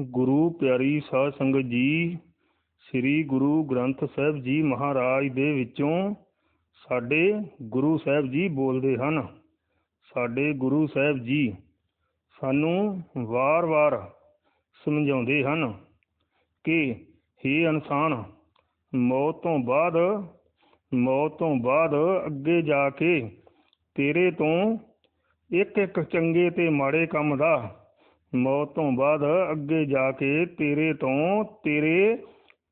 ਗੁਰੂ ਪਿਆਰੀ ਸਾਧ ਸੰਗਤ ਜੀ, ਸ੍ਰੀ ਗੁਰੂ ਗ੍ਰੰਥ ਸਾਹਿਬ ਜੀ ਮਹਾਰਾਜ ਦੇ ਵਿੱਚੋਂ ਸਾਡੇ ਗੁਰੂ ਸਾਹਿਬ ਜੀ ਬੋਲਦੇ ਹਨ। ਸਾਡੇ ਗੁਰੂ ਸਾਹਿਬ ਜੀ ਸਾਨੂੰ ਵਾਰ-ਵਾਰ ਸਮਝਾਉਂਦੇ ਹਨ ਕਿ हे ਇਨਸਾਨ, ਮੌਤ ਤੋਂ ਬਾਅਦ, ਮੌਤ ਤੋਂ ਬਾਅਦ ਅੱਗੇ ਜਾ ਕੇ ਤੇਰੇ ਤੋਂ ਇੱਕ ਇੱਕ ਚੰਗੇ ਤੇ ਮਾੜੇ ਕੰਮ ਦਾ ਮੌਤ ਤੋਂ ਬਾਅਦ ਅੱਗੇ ਜਾ ਕੇ ਤੇਰੇ ਤੋਂ ਤੇਰੇ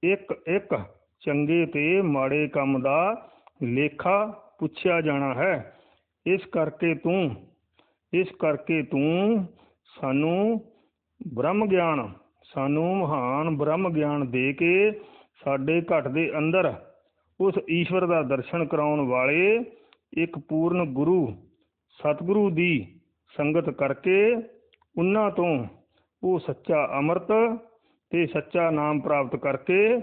ਇੱਕ ਇੱਕ ਚੰਗੇ ਤੇ ਮਾੜੇ ਕੰਮ ਦਾ ਲੇਖਾ ਪੁੱਛਿਆ ਜਾਣਾ ਹੈ। ਇਸ ਕਰਕੇ ਤੂੰ, ਇਸ ਕਰਕੇ ਤੂੰ ਸਾਨੂੰ ਬ੍ਰਹਮ ਗਿਆਨ ਸਾਨੂੰ ਮਹਾਨ ਬ੍ਰਹਮ ਗਿਆਨ ਦੇ ਕੇ ਸਾਡੇ ਘਟ ਦੇ ਅੰਦਰ ਉਸ ਈਸ਼ਵਰ ਦਾ ਦਰਸ਼ਨ ਕਰਾਉਣ ਵਾਲੇ ਇੱਕ ਪੂਰਨ ਗੁਰੂ, ਸਤਿਗੁਰੂ ਦੀ ਸੰਗਤ ਕਰਕੇ ਉਹਨਾਂ ਤੋਂ ਉਹ ਸੱਚਾ ਅੰਮ੍ਰਿਤ ਤੇ ਸੱਚਾ ਨਾਮ ਪ੍ਰਾਪਤ ਕਰਕੇ,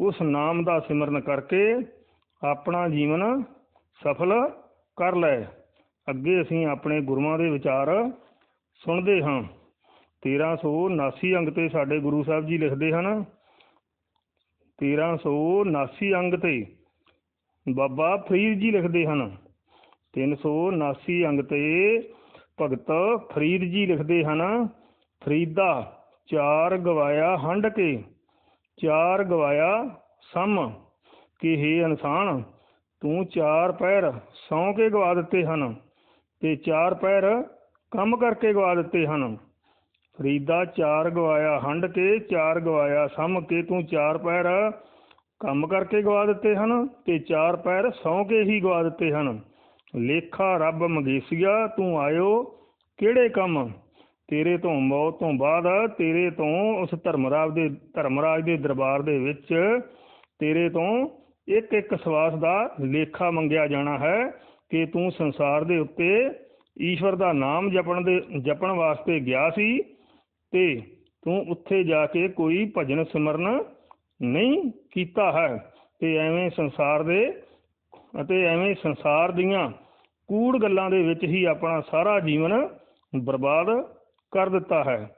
ਉਸ ਨਾਮ ਦਾ ਸਿਮਰਨ ਕਰਕੇ ਆਪਣਾ ਜੀਵਨ ਸਫਲ ਕਰ ਲੈ ਅੱਗੇ ਅਸੀਂ ਆਪਣੇ ਗੁਰੂਆਂ ਦੇ ਵਿਚਾਰ ਸੁਣਦੇ ਹਾਂ। 1379 ਅੰਗ ਤੇ ਸਾਡੇ ਗੁਰੂ ਸਾਹਿਬ ਜੀ ਲਿਖਦੇ ਹਨ 1379 ਅੰਗ ਤੇ ਬਾਬਾ ਫਰੀਦ ਜੀ ਲਿਖਦੇ ਹਨ 379 ਅੰਗ ਤੇ ਭਗਤ ਫਰੀਦ ਜੀ ਲਿਖਦੇ ਹਨ, ਫਰੀਦਾ ਚਾਰ ਗਵਾਇਆ ਹੰਡ ਕੇ, ਚਾਰ ਗਵਾਇਆ ਸਮ ਕਿ हे ਇਨਸਾਨ ਤੂੰ ਚਾਰ ਪੈਰ ਸੌਂ ਕੇ ਗਵਾ ਦਿੱਤੇ ਹਨ ਤੇ ਚਾਰ ਪੈਰ ਕੰਮ ਕਰਕੇ ਗਵਾ ਦਿੱਤੇ ਹਨ। ਫਰੀਦਾ ਚਾਰ ਗਵਾਇਆ ਹੰਡ ਕੇ, ਚਾਰ ਗਵਾਇਆ ਸਮ ਕੇ, ਤੂੰ ਚਾਰ ਪੈਰ ਕੰਮ ਕਰਕੇ ਗਵਾ ਦਿੱਤੇ ਹਨ ਤੇ ਚਾਰ ਪੈਰ ਸੌਂ ਕੇ ਹੀ ਗਵਾ ਦਿੱਤੇ ਹਨ। ਲੇਖਾ ਰੱਬ ਮੰਗੇਸੀਆ, ਤੂੰ ਆਇਓ ਕਿਹੜੇ ਕੰਮ? ਤੇਰੇ ਤੋਂ ਮੌਤ ਤੋਂ ਬਾਅਦ ਤੇਰੇ ਤੋਂ ਉਸ ਧਰਮਰਾਜ ਦੇ ਧਰਮਰਾਜ ਦੇ ਦਰਬਾਰ ਦੇ ਵਿੱਚ ਤੇਰੇ ਤੋਂ ਇੱਕ ਇੱਕ ਸਵਾਸ ਦਾ ਲੇਖਾ ਮੰਗਿਆ ਜਾਣਾ ਹੈ ਕਿ ਤੂੰ ਸੰਸਾਰ ਦੇ ਉੱਤੇ ਈਸ਼ਵਰ ਦਾ ਨਾਮ ਜਪਣ ਦੇ, ਜਪਣ ਵਾਸਤੇ ਗਿਆ ਸੀ ਤੇ ਤੂੰ ਉੱਥੇ ਜਾ ਕੇ ਕੋਈ ਭਜਨ ਸਿਮਰਨ ਨਹੀਂ ਕੀਤਾ ਹੈ ਤੇ ਐਵੇਂ ਸੰਸਾਰ ਦੇ, ਅਤੇ ਐਵੇਂ ਸੰਸਾਰ ਦੀਆਂ ਕੂੜ ਗੱਲਾਂ ਦੇ ਵਿੱਚ ਹੀ ਆਪਣਾ ਸਾਰਾ ਜੀਵਨ ਬਰਬਾਦ ਕਰ ਦਿੱਤਾ ਹੈ।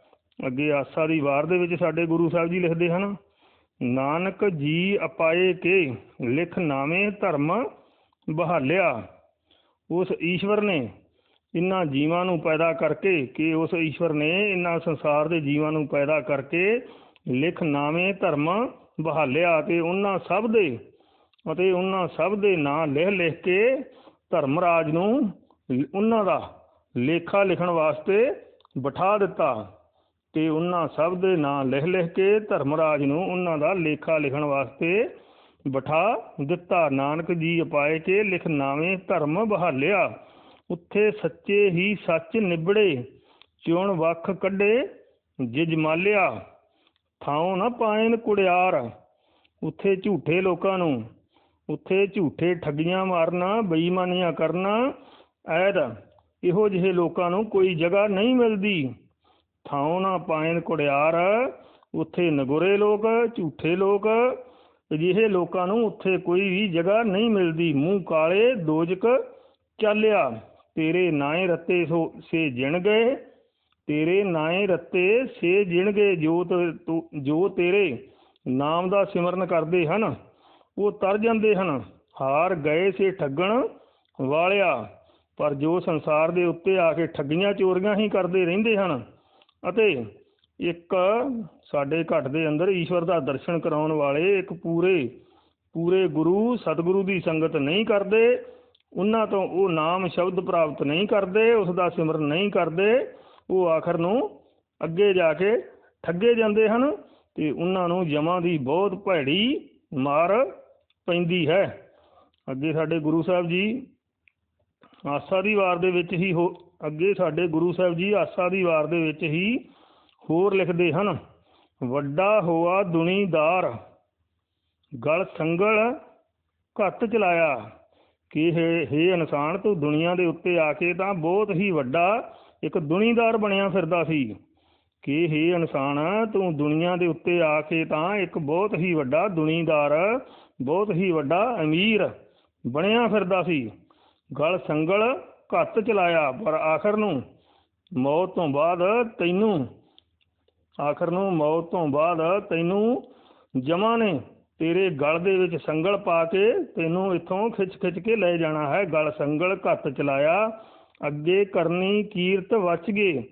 ਅੱਗੇ ਆਸਾ ਦੀ ਵਾਰ ਦੇ ਵਿੱਚ ਸਾਡੇ ਗੁਰੂ ਸਾਹਿਬ ਜੀ ਲਿਖਦੇ ਹਨ, ਨਾਨਕ ਜੀ ਅਪਾਏ ਕੇ ਲਿਖ ਨਾਵੇਂ ਧਰਮ ਬਹਾਲਿਆ। ਉਸ ਈਸ਼ਵਰ ਨੇ ਇਨ੍ਹਾਂ ਜੀਵਾਂ ਨੂੰ ਪੈਦਾ ਕਰਕੇ ਕਿ ਉਸ ਈਸ਼ਵਰ ਨੇ ਇਨ੍ਹਾਂ ਸੰਸਾਰ ਦੇ ਜੀਵਾਂ ਨੂੰ ਪੈਦਾ ਕਰਕੇ ਲਿਖ ਨਾਵੇਂ ਧਰਮ ਬਹਾਲਿਆ ਤੇ ਉਹਨਾਂ ਸਭ ਦੇ ਅਤੇ ਉਹਨਾਂ ਸਭ ਦੇ ਨਾਂ ਲਿਖ ਲਿਖ ਕੇ ਧਰਮਰਾਜ ਨੂੰ ਉਹਨਾਂ ਦਾ ਲੇਖਾ ਲਿਖਣ ਵਾਸਤੇ ਬਿਠਾ ਦਿੱਤਾ ਤੇ ਉਹਨਾਂ ਸਭ ਦੇ ਨਾਂ ਲਿਖ ਲਿਖ ਕੇ ਧਰਮਰਾਜ ਨੂੰ ਉਹਨਾਂ ਦਾ ਲੇਖਾ ਲਿਖਣ ਵਾਸਤੇ ਬਿਠਾ ਦਿੱਤਾ। ਨਾਨਕ ਜੀ ਅਪਾਏ ਕੇ ਲਿਖ ਨਾਵੇਂ ਧਰਮ ਬਹਾਲਿਆ। ਉੱਥੇ ਸੱਚੇ ਹੀ ਸੱਚ ਨਿਬੜੇ, ਚੋਣ ਵੱਖ ਕੱਢੇ, ਜਿਜਮਾਲਿਆ। ਥਾਉ ਨਾ ਪਾਇਨ ਕੁੜਿਆਰ। ਉੱਥੇ ਝੂਠੇ ਲੋਕਾਂ ਨੂੰ ਉੱਥੇ ਝੂਠੇ ਠੱਗੀਆਂ ਮਾਰਨਾ, ਬੇਈਮਾਨੀਆਂ ਕਰਨਾ, ਐਦ, ਇਹੋ ਜਿਹੇ ਲੋਕਾਂ ਨੂੰ ਕੋਈ ਜਗ੍ਹਾ ਨਹੀਂ ਮਿਲਦੀ। ਥਾਉ ਨਾ ਪਾਇਨ ਕੁੜਿਆਰ ਉੱਥੇ ਨਗੁਰੇ ਲੋਕ, ਝੂਠੇ ਲੋਕ, ਅਜਿਹੇ ਲੋਕਾਂ ਨੂੰ ਉੱਥੇ ਕੋਈ ਵੀ ਜਗ੍ਹਾ ਨਹੀਂ ਮਿਲਦੀ। ਮੂੰਹ ਕਾਲੇ ਦੋਜਕ ਚਾਲਿਆ, ਤੇਰੇ ਨਾਏ ਰੱਤੇ ਸੋ, ਸੇ ਜਿਣ ਗਏ, ਤੇਰੇ ਨਾਏ ਰੱਤੇ ਸੇ ਜਿਣ ਗਏ, ਜੋ ਜੋ ਤੇਰੇ ਨਾਮ ਦਾ ਸਿਮਰਨ ਕਰਦੇ ਹਨ। ਉਹ ਤਰ ਜਾਂਦੇ ਹਨ। ਹਾਰ ਗਏ ਸੇ ਠੱਗਣ ਵਾਲਿਆ, ਪਰ ਜੋ ਸੰਸਾਰ ਦੇ ਉੱਤੇ ਆ ਕੇ ਠੱਗੀਆਂ ਚੋਰੀਆਂ ਹੀ ਕਰਦੇ ਰਹਿੰਦੇ ਹਨ ਅਤੇ ਇੱਕ ਸਾਡੇ ਘਟ ਦੇ ਅੰਦਰ ਈਸ਼ਵਰ ਦਾ ਦਰਸ਼ਨ ਕਰਾਉਣ ਵਾਲੇ ਇੱਕ ਪੂਰੇ ਪੂਰੇ ਗੁਰੂ ਸਤਿਗੁਰੂ ਦੀ ਸੰਗਤ ਨਹੀਂ ਕਰਦੇ, ਉਹਨਾਂ ਤੋਂ ਉਹ ਨਾਮ ਸ਼ਬਦ ਪ੍ਰਾਪਤ ਨਹੀਂ ਕਰਦੇ, ਉਸ ਦਾ ਸਿਮਰਨ ਨਹੀਂ ਕਰਦੇ, ਉਹ ਆਖਰ ਨੂੰ ਅੱਗੇ ਜਾ ਕੇ ਠੱਗੇ ਜਾਂਦੇ ਹਨ ਤੇ ਉਹਨਾਂ ਨੂੰ ਜਮਾਂ ਦੀ ਬਹੁਤ ਭੈੜੀ ਮਾਰ ਪੈਂਦੀ ਹੈ। ਅੱਗੇ ਸਾਡੇ ਗੁਰੂ ਸਾਹਿਬ ਜੀ ਆਸਾ ਦੀ ਵਾਰ ਦੇ ਵਿੱਚ ਹੀ ਹੋ ਅੱਗੇ ਸਾਡੇ ਗੁਰੂ ਸਾਹਿਬ ਜੀ ਆਸਾ ਦੀ ਵਾਰ ਦੇ ਵਿੱਚ ਹੀ ਹੋਰ ਲਿਖਦੇ ਹਨ, ਵੱਡਾ ਹੋਆ ਦੁਨੀਦਾਰ, ਗਲ ਸੰਗਲ ਘੱਟ ਚਲਾਇਆ, ਕਿ ਹੇ ਇਨਸਾਨ ਤੂੰ ਦੁਨੀਆ ਦੇ ਉੱਤੇ ਆ ਕੇ ਤਾਂ ਬਹੁਤ ਹੀ ਵੱਡਾ ਇੱਕ ਦੁਨੀਦਾਰ ਬਣਿਆ ਫਿਰਦਾ ਸੀ। ਕਿ ਹੇ ਇਨਸਾਨ ਤੂੰ ਦੁਨੀਆ ਦੇ ਉੱਤੇ ਆ ਕੇ ਤਾਂ ਇੱਕ ਬਹੁਤ ਹੀ ਵੱਡਾ ਦੁਨੀਦਾਰ ਬਹੁਤ ਹੀ ਵੱਡਾ ਅਮੀਰ ਬਣਿਆ ਫਿਰਦਾ ਸੀ। ਗਲ ਸੰਗਲ ਘੱਟ ਚਲਾਇਆ, ਪਰ ਆਖਰ ਨੂੰ ਮੌਤ ਤੋਂ ਬਾਅਦ ਤੈਨੂੰ, ਆਖਰ ਨੂੰ ਮੌਤ ਤੋਂ ਬਾਅਦ ਤੈਨੂੰ ਜਮਾ ਨੇ। ਤੇਰੇ ਗਲ ਦੇ ਵਿੱਚ ਸੰਗਲ ਪਾ ਕੇ ਤੈਨੂੰ ਇੱਥੋਂ ਖਿੱਚ ਖਿੱਚ ਕੇ ਲੈ ਜਾਣਾ ਹੈ। ਗਲ ਸੰਗਲ ਘੱਤ ਚਲਾਇਆ, ਅੱਗੇ ਕਰਨੀ ਕੀਰਤ ਵਚ ਗਏ।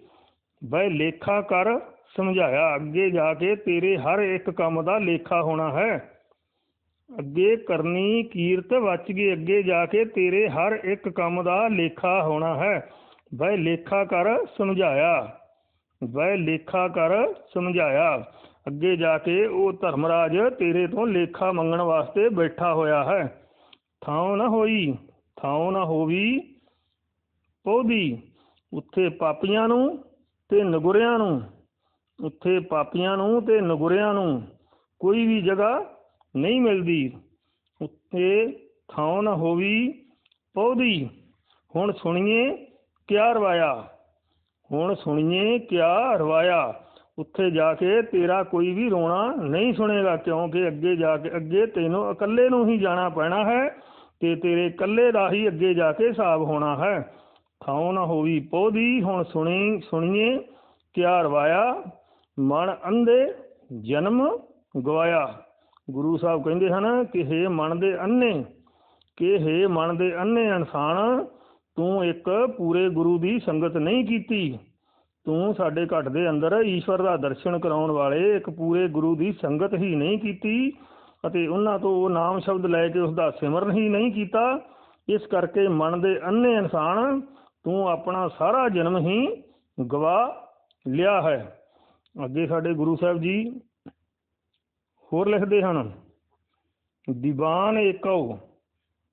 ਬਈ ਲੇਖਾ ਕਰ ਸਮਝਾਇਆ, ਅੱਗੇ ਜਾ ਕੇ ਤੇਰੇ ਹਰ ਇੱਕ ਕੰਮ ਦਾ ਲੇਖਾ ਹੋਣਾ ਹੈ। ਅੱਗੇ ਕਰਨੀ ਕੀਰਤ ਵਚ ਗਈ, ਅੱਗੇ ਜਾ ਕੇ ਤੇਰੇ ਹਰ ਇੱਕ ਕੰਮ ਦਾ ਲੇਖਾ ਹੋਣਾ ਹੈ। ਬਈ ਲੇਖਾ ਕਰ ਸਮਝਾਇਆ ਵੈ ਲੇਖਾ ਕਰ ਸਮਝਾਇਆ। ਅੱਗੇ ਜਾ ਕੇ ਉਹ ਧਰਮਰਾਜ ਤੇਰੇ ਤੋਂ ਲੇਖਾ ਮੰਗਣ ਵਾਸਤੇ ਬੈਠਾ ਹੋਇਆ ਹੈ। ਥਾਉ ਨਾ ਹੋਈ, ਥਾਉ ਨਾ ਹੋਵੀ ਪੌਦੀ। ਉੱਥੇ ਪਾਪੀਆਂ ਨੂੰ ਤੇ ਨਗੁਰਿਆਂ ਨੂੰ, ਉੱਥੇ ਪਾਪੀਆਂ ਨੂੰ ਤੇ ਨਗੁਰਿਆਂ ਨੂੰ। ਕੋਈ ਵੀ ਜਗ੍ਹਾ ਨਹੀਂ ਮਿਲਦੀ। ਉੱਥੇ ਥਾਉ ਨਾ ਹੋਵੀ ਪੌਦੀ ਹੁਣ ਸੁਣੀਏ ਕਿਆ ਰਵਾਇਆ। ਹੁਣ ਸੁਣੀਏ ਕਿਆ ਰਵਾਇਆ। ਉੱਥੇ ਜਾ ਕੇ ਤੇਰਾ ਕੋਈ ਵੀ ਰੋਣਾ ਨਹੀਂ ਸੁਣੇਗਾ, ਕਿਉਂਕਿ ਅੱਗੇ ਜਾ ਕੇ, ਅੱਗੇ ਤੈਨੂੰ ਇਕੱਲੇ ਨੂੰ ਹੀ ਜਾਣਾ ਪੈਣਾ ਹੈ ਤੇ ਤੇਰੇ ਇਕੱਲੇ ਦਾ ਹੀ ਅੱਗੇ ਜਾ ਕੇ ਹਿਸਾਬ ਹੋਣਾ ਹੈ। ਥਾਉ ਨਾ ਹੋਵੀ ਪੋਦੀ ਹੁਣ ਸੁਣੀ, ਸੁਣੀਏ ਕਿਆ ਰਵਾਇਆ। ਮਨ ਅੰਧੇ ਜਨਮ ਗਵਾਇਆ। ਗੁਰੂ ਸਾਹਿਬ ਕਹਿੰਦੇ ਹਨ ਕਿ ਹੇ ਮਨ ਦੇ ਅੰਨੇ ਕਿ ਹੇ ਮਨ ਦੇ ਅੰਨੇ ਇਨਸਾਨ ਤੂੰ ਇੱਕ ਪੂਰੇ ਗੁਰੂ ਦੀ ਸੰਗਤ ਨਹੀਂ ਕੀਤੀ। ਤੂੰ ਸਾਡੇ ਘਟ ਦੇ ਅੰਦਰ ਈਸ਼ਵਰ ਦਾ ਦਰਸ਼ਨ ਕਰਾਉਣ ਵਾਲੇ ਇੱਕ ਪੂਰੇ ਗੁਰੂ ਦੀ ਸੰਗਤ ਹੀ ਨਹੀਂ ਕੀਤੀ ਅਤੇ ਉਹਨਾਂ ਤੋਂ ਉਹ ਨਾਮ ਸ਼ਬਦ ਲੈ ਕੇ ਉਸ ਦਾ ਸਿਮਰਨ ਹੀ ਨਹੀਂ ਕੀਤਾ। ਇਸ ਕਰਕੇ ਮਨ ਦੇ ਅੰਨੇ ਇਨਸਾਨ ਤੂੰ ਆਪਣਾ ਸਾਰਾ ਜਨਮ ਹੀ ਗਵਾ ਲਿਆ ਹੈ। ਅੱਗੇ ਸਾਡੇ ਗੁਰੂ ਸਾਹਿਬ ਜੀ ਹੋਰ ਲਿਖਦੇ ਹਨ। ਦੀਵਾਨ ਏਕੋ,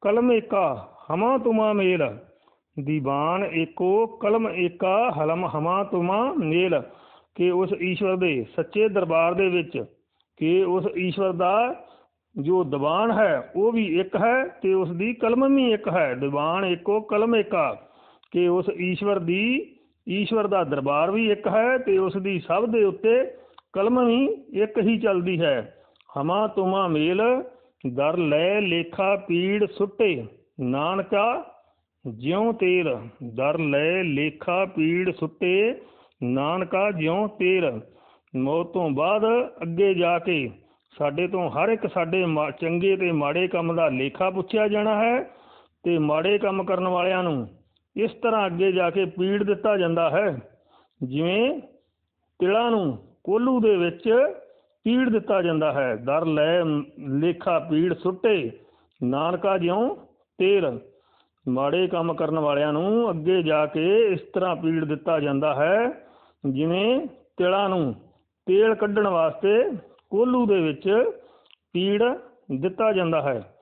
ਕਲਮ ਏਕਾ, ਹਮਾ ਤੁਮਾ ਮੇਲ। ਦੀਵਾਨ ਏਕੋ, ਕਲਮ ਏਕਾ, ਹਲਮ ਹਮਾ ਤੁਮਾ ਮੇਲ। ਕਿ ਉਸ ਈਸ਼ਵਰ ਦੇ ਸੱਚੇ ਦਰਬਾਰ ਦੇ ਵਿੱਚ, ਕਿ ਉਸ ਈਸ਼ਵਰ ਦਾ ਜੋ ਦੀਵਾਨ ਹੈ, ਉਹ ਵੀ ਇੱਕ ਹੈ ਤੇ ਉਸ ਦੀ ਕਲਮ ਵੀ ਇੱਕ ਹੈ। ਦੀਵਾਨ ਏਕੋ, ਕਲਮ ਏਕਾ, ਕਿ ਉਸ ਈਸ਼ਵਰ ਦੀ, ਈਸ਼ਵਰ ਦਾ ਦਰਬਾਰ ਵੀ ਇੱਕ ਹੈ ਤੇ ਉਸ ਦੀ ਸਭ ਦੇ ਉੱਤੇ ਕਲਮ ਵੀ ਇੱਕ ਹੀ ਚੱਲਦੀ ਹੈ। ਹਮਾ ਤੁਮਾ ਮੇਲ, ਦਰ ਲੈ ਲੇਖਾ ਪੀੜ ਸੁੱਟੇ। ਨਾਨਕਾ, ਜਿਉ ਤੇਲ ਦਰ ਲੈ ਲੇਖਾ ਪੀੜ ਸੁੱਟੇ। ਨਾਨਕਾ, ਜਿਉ ਤੇਲ ਮੌਤ ਤੋਂ ਬਾਅਦ ਅੱਗੇ ਜਾ ਕੇ ਸਾਡੇ ਤੋਂ ਹਰ ਇੱਕ ਸਾਡੇ ਮਾ- ਚੰਗੇ ਤੇ ਮਾੜੇ ਕੰਮ ਦਾ ਲੇਖਾ ਪੁੱਛਿਆ ਜਾਣਾ ਹੈ ਤੇ ਮਾੜੇ ਕੰਮ ਕਰਨ ਵਾਲਿਆਂ ਨੂੰ ਇਸ ਤਰ੍ਹਾਂ ਅੱਗੇ ਜਾ ਕੇ ਪੀੜ ਦਿੱਤਾ ਜਾਂਦਾ ਹੈ। ਜਿਵੇਂ ਤਿਲਾਂ ਨੂੰ ਕੋਲੂ ਦੇ ਵਿੱਚ ਪੀੜ ਦਿੱਤਾ ਜਾਂਦਾ ਹੈ। ਦਰ ਲੈ ਲੇਖਾ, ਪੀੜ, ਸੁੱਟੇ, ਨਾਨਕਾ ਜਿਉ ਤੇਲ ਮਾੜੇ ਕੰਮ ਕਰਨ ਵਾਲਿਆਂ ਨੂੰ ਅੱਗੇ ਜਾ ਕੇ ਇਸ ਤਰ੍ਹਾਂ ਪੀੜ ਦਿੱਤਾ ਜਾਂਦਾ ਹੈ, ਜਿਵੇਂ ਤਿਲਾਂ ਨੂੰ ਤੇਲ ਕੱਢਣ ਵਾਸਤੇ ਕੋਲੂ ਦੇ ਵਿੱਚ ਪੀੜ ਦਿੱਤਾ ਜਾਂਦਾ ਹੈ।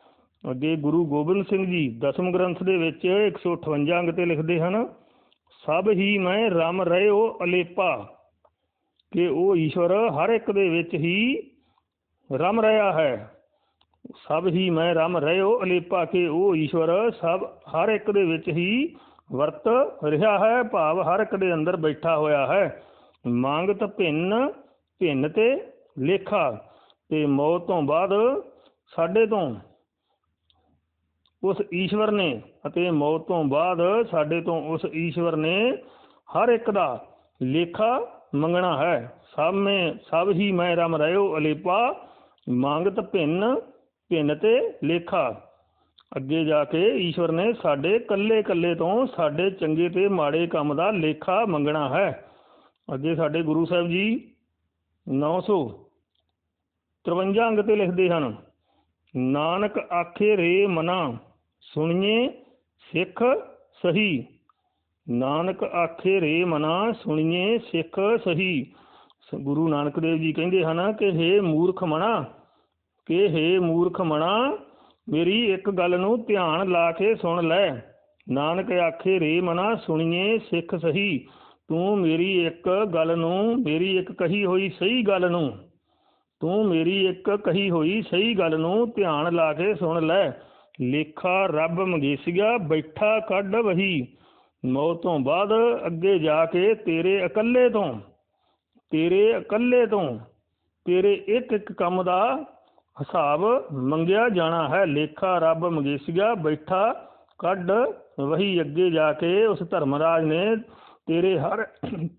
ਅੱਗੇ ਗੁਰੂ ਗੋਬਿੰਦ ਸਿੰਘ ਜੀ ਦਸਮ ਗ੍ਰੰਥ ਦੇ ਵਿੱਚ 158 ਅੰਗ ਤੇ ਲਿਖਦੇ ਹਨ, ਸਭ ਹੀ ਮੈਂ ਰਮ ਰਹਿਓ ਅਲੇਪਾ। ਕਿ ਉਹ ਈਸ਼ਵਰ ਹਰ ਇੱਕ ਦੇ ਵਿੱਚ ਹੀ ਰਮ ਰਿਹਾ ਹੈ। ਸਭ ਹੀ ਮੈਂ ਰਮ ਰਹਿਓ ਅਲੇਪਾ ਕੇ ਉਹ ਈਸ਼ਵਰ ਸਭ ਹਰ ਇੱਕ ਦੇ ਵਿੱਚ ਹੀ ਵਰਤ ਰਿਹਾ ਹੈ, ਭਾਵ ਹਰ ਇੱਕ ਦੇ ਅੰਦਰ ਬੈਠਾ ਹੋਇਆ ਹੈ। ਮੰਗਤ ਭਿੰਨ ਭਿੰਨ ਤੇ ਲੇਖਾ ਤੇ ਮੌਤ ਤੋਂ ਬਾਅਦ ਸਾਡੇ ਤੋਂ ਉਸ ਈਸ਼ਵਰ ਨੇ ਅਤੇ ਮੌਤ ਤੋਂ ਬਾਅਦ ਸਾਡੇ ਤੋਂ ਉਸ ਈਸ਼ਵਰ ਨੇ ਹਰ ਇੱਕ ਦਾ ਲੇਖਾ ਮੰਗਣਾ ਹੈ। ਸਭ ਮੈਂ ਸਭ ਹੀ ਮੈਂ ਰਮ ਰਹਿਓ ਅਲੇਪਾ, ਮੰਗਤ ਭਿੰਨ ਭਿੰਨ ਤੇ ਲੇਖਾ। ਅੱਗੇ ਜਾ ਕੇ ਈਸ਼ਵਰ ਨੇ ਸਾਡੇ ਕੱਲੇ ਕੱਲੇ ਤੋਂ ਸਾਡੇ ਚੰਗੇ ਤੇ ਮਾੜੇ ਕੰਮ ਦਾ ਲੇਖਾ ਮੰਗਣਾ ਹੈ। ਅੱਗੇ ਸਾਡੇ ਗੁਰੂ ਸਾਹਿਬ ਜੀ 953 ਅੰਗ ਤੇ ਲਿਖਦੇ ਹਨ, ਨਾਨਕ ਆਖੇ ਰੇ ਮਨਾ, ਸੁਣੀਏ ਸਿੱਖ ਸਹੀ। ਨਾਨਕ ਆਖੇ ਰੇ ਮਨਾ ਸੁਣੀਏ ਸਿੱਖ ਸਹੀ। ਗੁਰੂ ਨਾਨਕ ਦੇਵ ਜੀ ਕਹਿੰਦੇ ਹਨ ਕਿ ਹੇ ਮੂਰਖ ਮਣਾ, ਕਿ ਹੇ ਮੂਰਖ ਮਣਾ, ਮੇਰੀ ਇੱਕ ਗੱਲ ਨੂੰ ਧਿਆਨ ਲਾ ਕੇ ਸੁਣ ਲੈ। ਨਾਨਕ ਆਖੇ ਰੇ ਮਨਾ ਸੁਣੀਏ ਸਿੱਖ ਸਹੀ, ਤੂੰ ਮੇਰੀ ਇੱਕ ਗੱਲ ਨੂੰ, ਮੇਰੀ ਇੱਕ ਕਹੀ ਹੋਈ ਸਹੀ ਗੱਲ ਨੂੰ, ਤੂੰ ਮੇਰੀ ਇੱਕ ਕਹੀ ਹੋਈ ਸਹੀ ਗੱਲ ਨੂੰ ਧਿਆਨ ਲਾ ਕੇ ਸੁਣ ਲੈ। ਲੇਖਾ ਰੱਬ ਮੰਗੇਸੀਆ, ਬੈਠਾ ਕੱਢ ਵਹੀ। ਮੌਤ ਤੋਂ ਬਾਅਦ ਅੱਗੇ ਜਾ ਕੇ ਤੇਰੇ ਇਕੱਲੇ ਤੋਂ, ਤੇਰੇ ਇਕੱਲੇ ਤੋਂ, ਤੇਰੇ ਇੱਕ ਇੱਕ ਕੰਮ ਦਾ ਹਿਸਾਬ ਮੰਗਿਆ ਜਾਣਾ ਹੈ। ਲੇਖਾ ਰੱਬ ਮੰਗੇਸੀਆ ਬੈਠਾ ਕੱਢ ਵਹੀ ਅੱਗੇ ਜਾ ਕੇ ਉਸ ਧਰਮਰਾਜ ਨੇ ਤੇਰੇ ਹਰ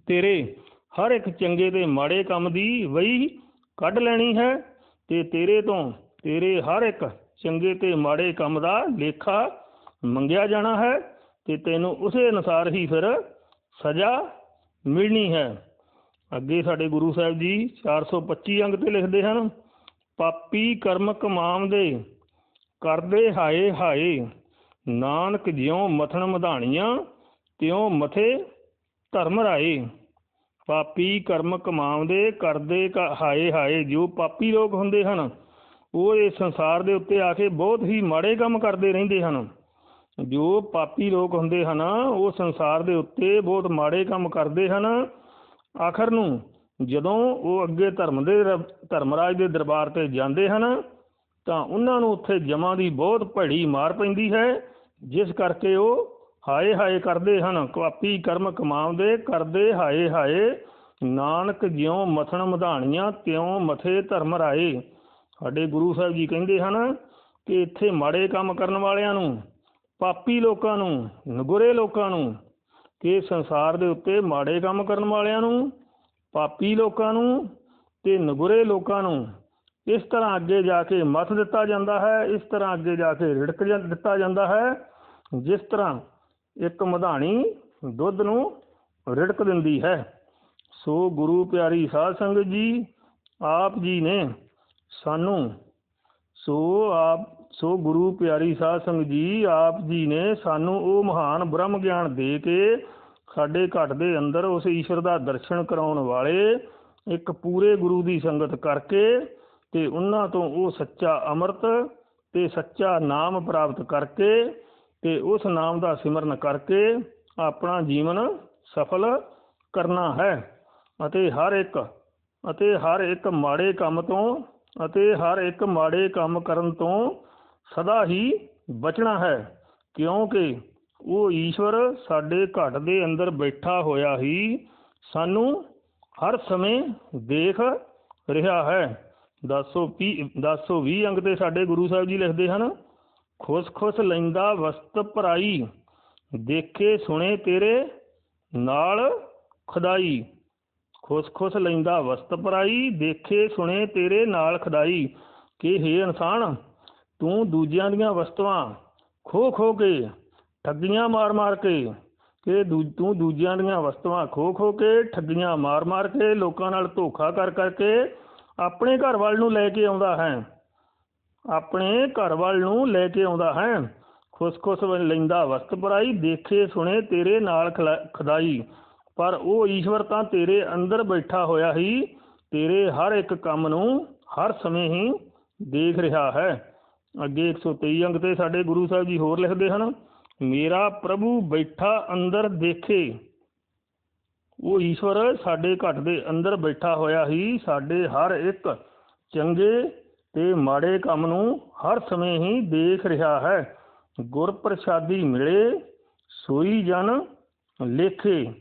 ਤੇਰੇ ਹਰ ਇੱਕ ਚੰਗੇ ਤੇ ਮਾੜੇ ਕੰਮ ਦੀ ਵਹੀ ਕੱਢ ਲੈਣੀ ਹੈ ਤੇ ਤੇਰੇ ਤੋਂ ਤੇਰੇ ਹਰ ਇੱਕ ਚੰਗੇ ਤੇ ਮਾੜੇ ਕੰਮ ਦਾ ਲੇਖਾ ਮੰਗਿਆ ਜਾਣਾ ਹੈ। ਤੇ ਤੈਨੂੰ ਉਸੇ ਅਨੁਸਾਰ ਹੀ ਫਿਰ ਸਜ਼ਾ ਮਿਲਣੀ ਹੈ। ਅੱਗੇ ਸਾਡੇ ਗੁਰੂ ਸਾਹਿਬ ਜੀ 425 ਅੰਗ ਤੇ ਲਿਖਦੇ ਹਨ, ਪਾਪੀ ਕਰਮ ਕਮਾਉਂਦੇ, ਕਰਦੇ ਹਾਏ ਹਾਏ, ਨਾਨਕ ਜਿਉ ਮਥਣ ਮਧਾਣੀਆਂ, ਤਿਉ ਮਥੇ ਧਰਮ ਰਾਏ। ਪਾਪੀ ਕਰਮ ਕਮਾਉਂਦੇ, ਕਰਦੇ ਕ- ਹਾਏ ਹਾਏ, ਜੋ ਪਾਪੀ ਲੋਕ ਹੁੰਦੇ ਹਨ, ਉਹ ਇਸ ਸੰਸਾਰ ਦੇ ਉੱਤੇ ਆ ਕੇ ਬਹੁਤ ਹੀ ਮਾੜੇ ਕੰਮ ਕਰਦੇ ਰਹਿੰਦੇ ਹਨ। ਜੋ ਪਾਪੀ ਲੋਕ ਹੁੰਦੇ ਹਨ, ਉਹ ਸੰਸਾਰ ਦੇ ਉੱਤੇ ਬਹੁਤ ਮਾੜੇ ਕੰਮ ਕਰਦੇ ਹਨ। ਆਖਰ ਨੂੰ ਜਦੋਂ ਉਹ ਅੱਗੇ ਧਰਮ ਦੇ ਰ- ਧਰਮਰਾਜ ਦੇ ਦਰਬਾਰ ਤੇ ਜਾਂਦੇ ਹਨ, ਤਾਂ ਉਹਨਾਂ ਨੂੰ ਉੱਥੇ ਜਮਾਂ ਦੀ ਬਹੁਤ ਭੜੀ ਮਾਰ ਪੈਂਦੀ ਹੈ, ਜਿਸ ਕਰਕੇ ਉਹ ਹਾਏ ਹਾਏ ਕਰਦੇ ਹਨ। ਪਾਪੀ ਕਰਮ ਕਮਾਉਂਦੇ, ਕਰਦੇ ਹਾਏ ਹਾਏ ਨਾਨਕ ਜਿਉ ਮਥਣ ਮਧਾਣੀਆਂ, ਤਿਉ ਮਥੇ ਧਰਮ ਰਾਏ। ਸਾਡੇ ਗੁਰੂ ਸਾਹਿਬ ਜੀ ਕਹਿੰਦੇ ਹਨ ਕਿ ਇੱਥੇ ਮਾੜੇ ਕੰਮ ਕਰਨ ਵਾਲਿਆਂ ਨੂੰ ਪਾਪੀ ਲੋਕਾਂ ਨੂੰ, ਨਗੁਰੇ ਲੋਕਾਂ ਨੂੰ ਕਿ ਸੰਸਾਰ ਦੇ ਉੱਤੇ ਮਾੜੇ ਕੰਮ ਕਰਨ ਵਾਲਿਆਂ ਨੂੰ, ਪਾਪੀ ਲੋਕਾਂ ਨੂੰ ਤੇ ਨਗੁਰੇ ਲੋਕਾਂ ਨੂੰ। ਇਸ ਤਰ੍ਹਾਂ ਅੱਗੇ ਜਾ ਕੇ ਮੱਥ ਦਿੱਤਾ ਜਾਂਦਾ ਹੈ, ਇਸ ਤਰ੍ਹਾਂ ਅੱਗੇ ਜਾ ਕੇ ਰਿੜਕ ਜਾਂ- ਦਿੱਤਾ ਜਾਂਦਾ ਹੈ, ਜਿਸ ਤਰ੍ਹਾਂ ਇੱਕ ਮਧਾਣੀ ਦੁੱਧ ਨੂੰ ਰਿੜਕ ਦਿੰਦੀ ਹੈ। ਸੋ ਗੁਰੂ ਪਿਆਰੀ ਸਾਧ ਸੰਗਤ ਜੀ, ਆਪ ਜੀ ਨੇ ਸਾਨੂੰ ਸੋ ਆਪ ਸੋ ਗੁਰੂ ਪਿਆਰੀ ਸਾਧ ਸੰਗਤ ਜੀ, ਆਪ ਜੀ ਨੇ ਸਾਨੂੰ ਉਹ ਮਹਾਨ ਬ੍ਰਹਮ ਗਿਆਨ ਦੇ ਕੇ ਸਾਡੇ ਘਟ ਦੇ ਅੰਦਰ ਉਸ ਈਸ਼ਵਰ ਦਾ ਦਰਸ਼ਨ ਕਰਾਉਣ ਵਾਲੇ ਇੱਕ ਪੂਰੇ ਗੁਰੂ ਦੀ ਸੰਗਤ ਕਰਕੇ ਤੇ ਉਹਨਾਂ ਤੋਂ ਉਹ ਸੱਚਾ ਅੰਮ੍ਰਿਤ ਤੇ ਸੱਚਾ ਨਾਮ ਪ੍ਰਾਪਤ ਕਰਕੇ ਤੇ ਉਸ ਨਾਮ ਦਾ ਸਿਮਰਨ ਕਰਕੇ ਆਪਣਾ ਜੀਵਨ ਸਫਲ ਕਰਨਾ ਹੈ। ਅਤੇ ਹਰ ਇੱਕ, ਅਤੇ ਹਰ ਇੱਕ ਮਾੜੇ ਕੰਮ ਤੋਂ, ਅਤੇ ਹਰ ਇੱਕ ਮਾੜੇ ਕੰਮ ਕਰਨ ਤੋਂ ਸਦਾ ਹੀ ਬਚਣਾ ਹੈ, ਕਿਉਂਕਿ ਉਹ ਈਸ਼ਵਰ ਸਾਡੇ ਘਟ ਦੇ ਅੰਦਰ ਬੈਠਾ ਹੋਇਆ ਹੀ ਸਾਨੂੰ ਹਰ ਸਮੇਂ ਦੇਖ ਰਿਹਾ ਹੈ। 1020 1020 ਅੰਕ ਤੇ ਸਾਡੇ ਗੁਰੂ ਸਾਹਿਬ ਜੀ ਲਿਖਦੇ ਹਨ ਖੁਸ ਖੁਸ ਲੈਂਦਾ ਵਸਤ ਭਰਾਈ, ਦੇਖੇ ਸੁਣੇ ਤੇਰੇ ਨਾਲ ਖਦਾਈ। ਖੁਸ ਖੁਸ ਲੈਂਦਾ ਵਸਤ ਭਰਾਈ, ਦੇਖੇ ਸੁਣੇ ਤੇਰੇ ਨਾਲ ਖਦਾਈ। ਕਿ ਹੇ ਇਨਸਾਨ ਤੂੰ ਦੂਜਿਆਂ ਦੀਆਂ ਵਸਤੂਆਂ ਖੋ ਖੋ ਕੇ, ਠੱਗੀਆਂ ਮਾਰ ਮਾਰ ਕੇ ਕਿ ਦੂ- ਤੂੰ ਦੂਜਿਆਂ ਦੀਆਂ ਵਸਤੂਆਂ ਖੋ ਖੋ ਕੇ, ਠੱਗੀਆਂ ਮਾਰ ਮਾਰ ਕੇ, ਲੋਕਾਂ ਨਾਲ ਧੋਖਾ ਕਰ ਕਰਕੇ ਆਪਣੇ ਘਰ ਵੱਲ ਨੂੰ ਲੈ ਕੇ ਆਉਂਦਾ ਹੈ। ਆਪਣੇ ਘਰ ਵੱਲ ਨੂੰ ਲੈ ਕੇ ਆਉਂਦਾ ਹੈ। ਖੁਸ ਖੁਸ ਲੈਂਦਾ ਵਸਤ ਪਰਾਈ, ਦੇਖੇ ਸੁਣੇ ਤੇਰੇ ਨਾਲ ਖਦਾਈ। ਪਰ ਉਹ ਈਸ਼ਵਰ ਤਾਂ ਤੇਰੇ ਅੰਦਰ ਬੈਠਾ ਹੋਇਆ ਹੀ, ਤੇਰੇ ਹਰ ਇੱਕ ਕੰਮ ਨੂੰ ਹਰ ਸਮੇਂ ਹੀ ਦੇਖ ਰਿਹਾ ਹੈ। ਅੱਗੇ 123 ਅੰਕ ਤੇ ਸਾਡੇ ਗੁਰੂ ਸਾਹਿਬ ਜੀ ਹੋਰ ਲਿਖਦੇ ਹਨ, ਮੇਰਾ ਪ੍ਰਭੂ ਬੈਠਾ ਅੰਦਰ ਦੇਖੇ। ਉਹ ਈਸ਼ਵਰ ਸਾਡੇ ਘਟ ਦੇ ਅੰਦਰ ਬੈਠਾ ਹੋਇਆ ਹੀ ਸਾਡੇ ਹਰ ਇੱਕ ਚੰਗੇ ਤੇ ਮਾੜੇ ਕੰਮ ਨੂੰ ਹਰ ਸਮੇਂ ਹੀ ਦੇਖ ਰਿਹਾ ਹੈ। ਗੁਰ ਪ੍ਰਸਾਦੀ ਮਿਲੇ, ਸੋਈ ਜਨ ਲੇਖੇ।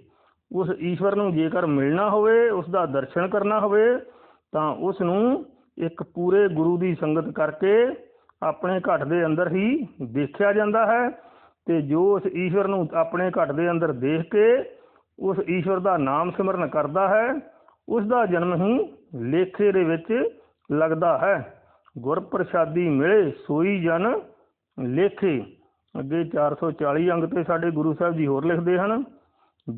ਉਸ ਈਸ਼ਵਰ ਨੂੰ ਜੇਕਰ ਮਿਲਣਾ ਹੋਵੇ, ਉਸ ਦਾ ਦਰਸ਼ਨ ਕਰਨਾ ਹੋਵੇ, ਤਾਂ ਉਸ ਨੂੰ ਇੱਕ ਪੂਰੇ ਗੁਰੂ ਦੀ ਸੰਗਤ ਕਰਕੇ ਆਪਣੇ ਘਟ ਦੇ ਅੰਦਰ ਹੀ ਦੇਖਿਆ ਜਾਂਦਾ ਹੈ ਤੇ ਜੋ ਉਸ ਈਸ਼ਵਰ ਨੂੰ ਆਪਣੇ ਘਟ ਦੇ ਅੰਦਰ ਦੇਖ ਕੇ ਉਸ ਈਸ਼ਵਰ ਦਾ ਨਾਮ ਸਿਮਰਨ ਕਰਦਾ ਹੈ, ਉਸ ਦਾ ਜਨਮ ਹੀ ਲੇਖੇ ਦੇ ਵਿੱਚ ਲੱਗਦਾ ਹੈ। ਗੁਰ ਪ੍ਰਸਾਦੀ ਮਿਲੇ ਸੋਈ ਜਨ ਲੇਖੇ। ਅੱਗੇ 440 ਅੰਗ ਤੇ ਸਾਡੇ ਗੁਰੂ ਸਾਹਿਬ ਜੀ ਹੋਰ ਲਿਖਦੇ ਹਨ,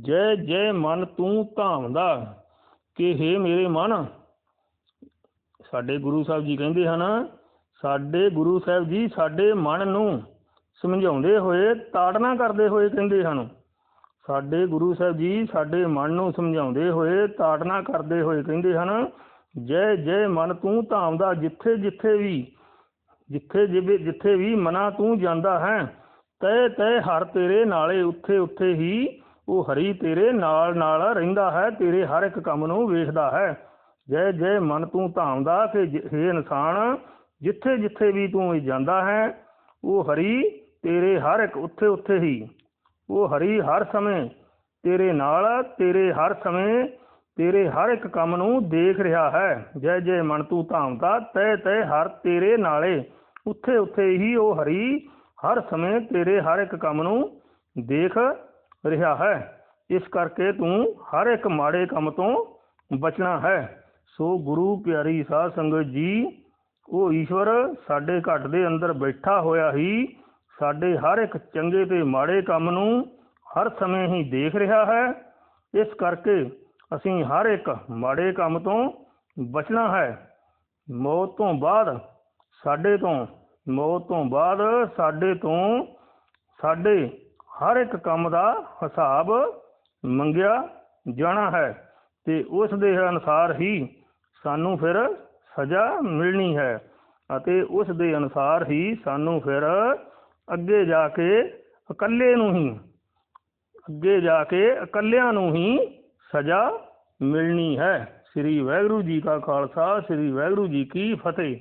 ਜੈ ਜੈ ਮਨ ਤੂੰ ਧਾਮਦਾ, ਕਿ ਹੇ ਮੇਰੇ ਮਨ। ਸਾਡੇ ਗੁਰੂ ਸਾਹਿਬ ਜੀ ਕਹਿੰਦੇ ਹਨ ਸਾਡੇ ਗੁਰੂ ਸਾਹਿਬ ਜੀ ਸਾਡੇ ਮਨ ਨੂੰ ਸਮਝਾਉਂਦੇ ਹੋਏ, ਤਾੜਨਾ ਕਰਦੇ ਹੋਏ ਕਹਿੰਦੇ ਹਨ। ਸਾਡੇ ਗੁਰੂ ਸਾਹਿਬ ਜੀ ਸਾਡੇ ਮਨ ਨੂੰ ਸਮਝਾਉਂਦੇ ਹੋਏ, ਤਾੜਨਾ ਕਰਦੇ ਹੋਏ ਕਹਿੰਦੇ ਹਨ, ਜੈ ਜੈ ਮਨ ਤੂੰ ਧਾਮ ਦਾ ਜਿੱਥੇ ਜਿੱਥੇ ਵੀ, ਜਿੱਥੇ ਜਿਵੇਂ ਜਿੱਥੇ ਵੀ ਮਨਾ ਤੂੰ ਜਾਂਦਾ ਹੈ ਤੈ ਤੈ ਹਰ ਤੇਰੇ ਨਾਲੇ ਉੱਥੇ ਉੱਥੇ ਹੀ, ਉਹ ਹਰੀ ਤੇਰੇ ਨਾਲ ਨਾਲ ਰਹਿੰਦਾ ਹੈ, ਤੇਰੇ ਹਰ ਇੱਕ ਕੰਮ ਨੂੰ ਵੇਖਦਾ ਹੈ। ਜੈ ਜੈ ਮਨ ਤੂੰ ਧਾਮਦਾ, ਕਿ ਜ- ਹੇ ਇਨਸਾਨ ਜਿੱਥੇ ਜਿੱਥੇ ਵੀ ਤੂੰ ਜਾਂਦਾ ਹੈ, ਉਹ ਹਰੀ ਤੇਰੇ ਹਰ ਇੱਕ ਉੱਥੇ ਉੱਥੇ ਹੀ। ਉਹ ਹਰੀ ਹਰ ਸਮੇਂ ਤੇਰੇ ਨਾਲ, ਤੇਰੇ ਹਰ ਸਮੇਂ ਤੇਰੇ ਹਰ ਇੱਕ ਕੰਮ ਨੂੰ ਦੇਖ ਰਿਹਾ ਹੈ। ਜੈ ਜੈ ਮਨ ਤੂੰ ਧਾਮਦਾ, ਤੈ ਤੈ ਹਰ ਤੇਰੇ ਨਾਲੇ। ਉੱਥੇ ਉੱਥੇ ਹੀ ਉਹ ਹਰੀ ਹਰ ਸਮੇਂ ਤੇਰੇ ਹਰ ਇੱਕ ਕੰਮ ਨੂੰ ਦੇਖ ਰਿਹਾ ਹੈ। ਇਸ ਕਰਕੇ ਤੂੰ ਹਰ ਇੱਕ ਮਾੜੇ ਕੰਮ ਤੋਂ ਬਚਣਾ ਹੈ। ਸੋ ਗੁਰੂ ਪਿਆਰੀ ਸਾਧ ਸੰਗਤ ਜੀ ਉਹ ਈਸ਼ਵਰ ਸਾਡੇ ਘਟ ਦੇ ਅੰਦਰ ਬੈਠਾ ਹੋਇਆ ਹੀ ਸਾਡੇ ਹਰ ਇੱਕ ਚੰਗੇ ਤੇ ਮਾੜੇ ਕੰਮ ਨੂੰ ਹਰ ਸਮੇਂ ਹੀ ਦੇਖ ਰਿਹਾ ਹੈ। ਇਸ ਕਰਕੇ ਅਸੀਂ ਹਰ ਇੱਕ ਮਾੜੇ ਕੰਮ ਤੋਂ ਬਚਣਾ ਹੈ। ਮੌਤ ਤੋਂ ਬਾਅਦ, ਸਾਡੇ ਤੋਂ, ਮੌਤ ਤੋਂ ਬਾਅਦ ਸਾਡੇ ਤੋਂ ਸਾਡੇ ਹਰ ਇੱਕ ਕੰਮ ਦਾ ਹਿਸਾਬ ਮੰਗਿਆ ਜਾਣਾ ਹੈ ਤੇ ਉਸ ਦੇ ਅਨੁਸਾਰ ਹੀ ਸਾਨੂੰ ਫਿਰ ਸਜ਼ਾ ਮਿਲਣੀ ਹੈ ਅਤੇ ਉਸ ਦੇ ਅਨੁਸਾਰ ਹੀ ਸਾਨੂੰ ਫਿਰ ਅੱਗੇ ਜਾ ਕੇ ਇਕੱਲੇ ਨੂੰ ਹੀ, ਅੱਗੇ ਜਾ ਕੇ ਇਕੱਲਿਆਂ ਨੂੰ ਹੀ ਸਜ਼ਾ ਮਿਲਣੀ ਹੈ। ਸ੍ਰੀ ਵਾਹਿਗੁਰੂ ਜੀ ਕਾ ਖਾਲਸਾ, ਸ੍ਰੀ ਵਾਹਿਗੁਰੂ ਜੀ ਕੀ ਫਤਿਹ।